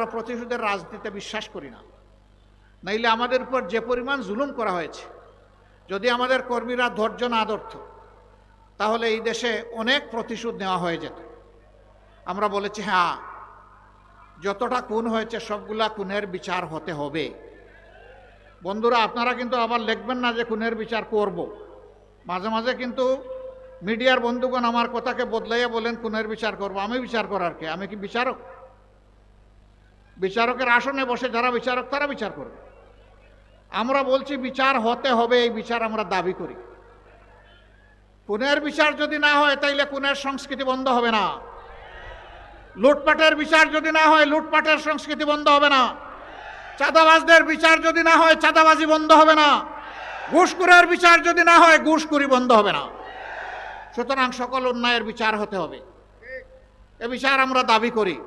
আমরা প্রতিশোধের রাজনীতিতে বিশ্বাস করি না। নাইলে আমাদের উপর যে পরিমাণ জুলুম করা হয়েছে, যদি আমাদের কর্মীরা ধৈর্য না ধরত, তাহলে এই দেশে অনেক প্রতিশোধ নেওয়া হয়ে যেত। আমরা বলেছি হ্যাঁ যতটা খুন হয়েছে, সবগুলা খুনের বিচার হতে হবে। বন্ধুরা, আপনারা কিন্তু আবার লিখবেন না যে খুনের বিচার করব। মাঝে মাঝে কিন্তু মিডিয়ার বন্ধুগণ আমার কথাকে বদলাইয়া বলেন, খুনের বিচার করব, আমি বিচার করার কে? আমি কি বিচারক? বিচারকের আসনে বসে যারা বিচারক, তারা বিচার করবে। আমরা বলছি বিচার হতে হবে, এই বিচার আমরা দাবি করি। খুনের বিচার যদি না হয়, তাইলে খুনের সংস্কৃতি বন্ধ হবে না। লুটপাটের বিচার যদি না হয়, লুটপাটের সংস্কৃতি বন্ধ হবে না। চাঁদাবাজদের বিচার যদি না হয়, চাঁদাবাজি বন্ধ হবে না। ঘুষখুরের বিচার যদি না হয়, ঘুষখুরি বন্ধ হবে না। সুতরাং সকল অন্যায়ের বিচার হতে হবে। এ বিচার আমরা দাবি করি।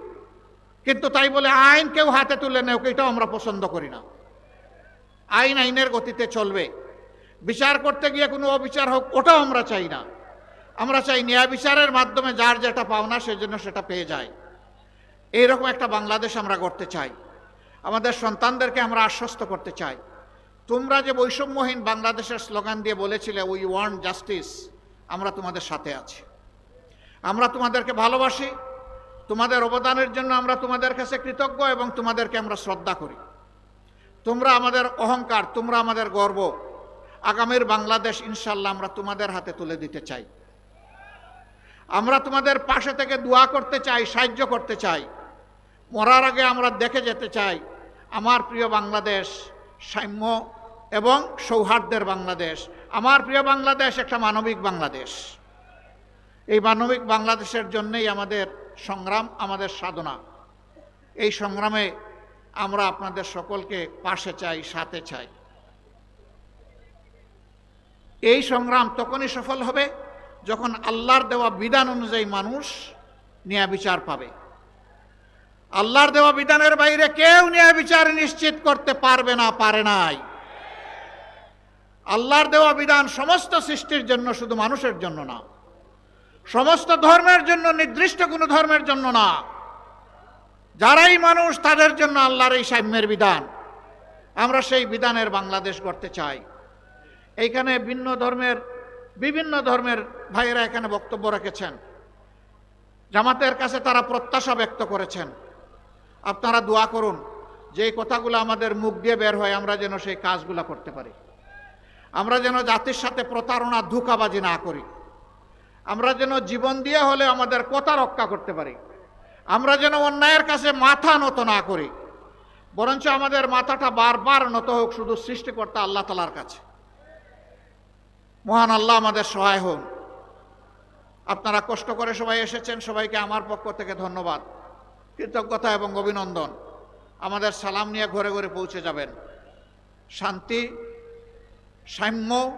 কিন্তু তাই বলে আইন কেউ হাতে তুলে নেও, এটাও আমরা পছন্দ করি না। আইন আইনের গতিতে চলবে। বিচার করতে গিয়ে কোনো অবিচার হোক, ওটাও আমরা চাই না। আমরা চাই ন্যায় বিচারের মাধ্যমে যার যেটা পাওনা সেজন্য সেটা পেয়ে যায়। এইরকম একটা বাংলাদেশ আমরা করতে চাই। আমাদের সন্তানদেরকে আমরা আশ্বস্ত করতে চাই। তোমরা যে বৈষম্যহীন বাংলাদেশের স্লোগান দিয়ে বলেছিলে উই ওয়ান্ট জাস্টিস আমরা তোমাদের সাথে আছি। আমরা তোমাদেরকে ভালোবাসি। তোমাদের অবদানের জন্য আমরা তোমাদের কাছে কৃতজ্ঞ এবং তোমাদেরকে আমরা শ্রদ্ধা করি। তোমরা আমাদের অহংকার, তোমরা আমাদের গর্ব। আগামীর বাংলাদেশ ইনশাল্লাহ আমরা তোমাদের হাতে তুলে দিতে চাই। আমরা তোমাদের পাশে থেকে দোয়া করতে চাই, সাহায্য করতে চাই। মরার আগে আমরা দেখে যেতে চাই, আমার প্রিয় বাংলাদেশ সাম্য এবং সৌহার্দ্যের বাংলাদেশ। আমার প্রিয় বাংলাদেশ একটা মানবিক বাংলাদেশ। এই মানবিক বাংলাদেশের জন্যই আমাদের সংগ্রাম আমাদের সাধনা। এই সংগ্রামে আমরা আপনাদের সকলকে পাশে চাই, সাথে চাই। এই সংগ্রাম তখনই সফল হবে যখন আল্লাহর দেওয়া বিধান অনুযায়ী মানুষ ন্যায় বিচার পাবে। আল্লাহর দেওয়া বিধানের বাইরে কেউ ন্যায় বিচার নিশ্চিত করতে পারবে না, পারে নাই। আল্লাহর দেওয়া বিধান সমস্ত সৃষ্টির জন্য শুধু মানুষের জন্য না সমস্ত ধর্মের জন্য নির্দিষ্ট কোনো ধর্মের জন্য না। যারাই মানুষ, তাদের জন্য আল্লাহর এই সাম্যের বিধান। আমরা সেই বিধানের বাংলাদেশ করতে চাই। এইখানে ভিন্ন ধর্মের, বিভিন্ন ধর্মের ভাইয়েরা এখানে বক্তব্য রেখেছেন। জামাতের কাছে তারা প্রত্যাশা ব্যক্ত করেছেন। আপনারা দোয়া করুন যে কথাগুলো আমাদের মুখ দিয়ে বের হয়, আমরা যেন সেই কাজগুলো করতে পারি। আমরা যেন জাতির সাথে প্রতারণা, ধোকাবাজি না করি। আমরা যেন জীবন দিয়ে হলে আমাদের কথা রক্ষা করতে পারি। আমরা যেন অন্যায়ের কাছে মাথা নত না করি। বরঞ্চ আমাদের মাথাটা বারবার নত হোক শুধু সৃষ্টিকর্তা আল্লাহ তালার কাছে। মহান আল্লাহ আমাদের সহায় হন আপনারা কষ্ট করে সবাই এসেছেন, সবাইকে আমার পক্ষ থেকে ধন্যবাদ, কৃতজ্ঞতা এবং অভিনন্দন। আমাদের সালাম নিয়ে ঘরে ঘরে পৌঁছে যাবেন। শান্তি, সাম্য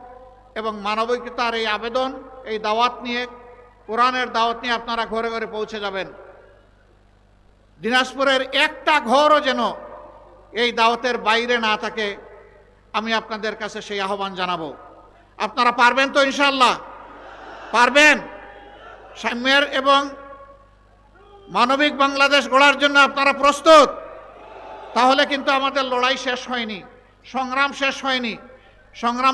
এবং মানবিকতার এই আবেদন এই দাওয়াত নিয়ে, কোরআনের দাওয়াত নিয়ে আপনারা ঘরে ঘরে পৌঁছে যাবেন। দিনাজপুরের একটা ঘরও যেন এই দাওয়াতের বাইরে না থাকে, আমি আপনাদের কাছে সেই আহ্বান জানাব। আপনারা পারবেন তো ইনশাল্লাহ পারবেন? সাম্যের এবং মানবিক বাংলাদেশ গড়ার জন্য আপনারা প্রস্তুত? তাহলে কিন্তু আমাদের লড়াই শেষ হয়নি, সংগ্রাম শেষ হয়নি, সংগ্রাম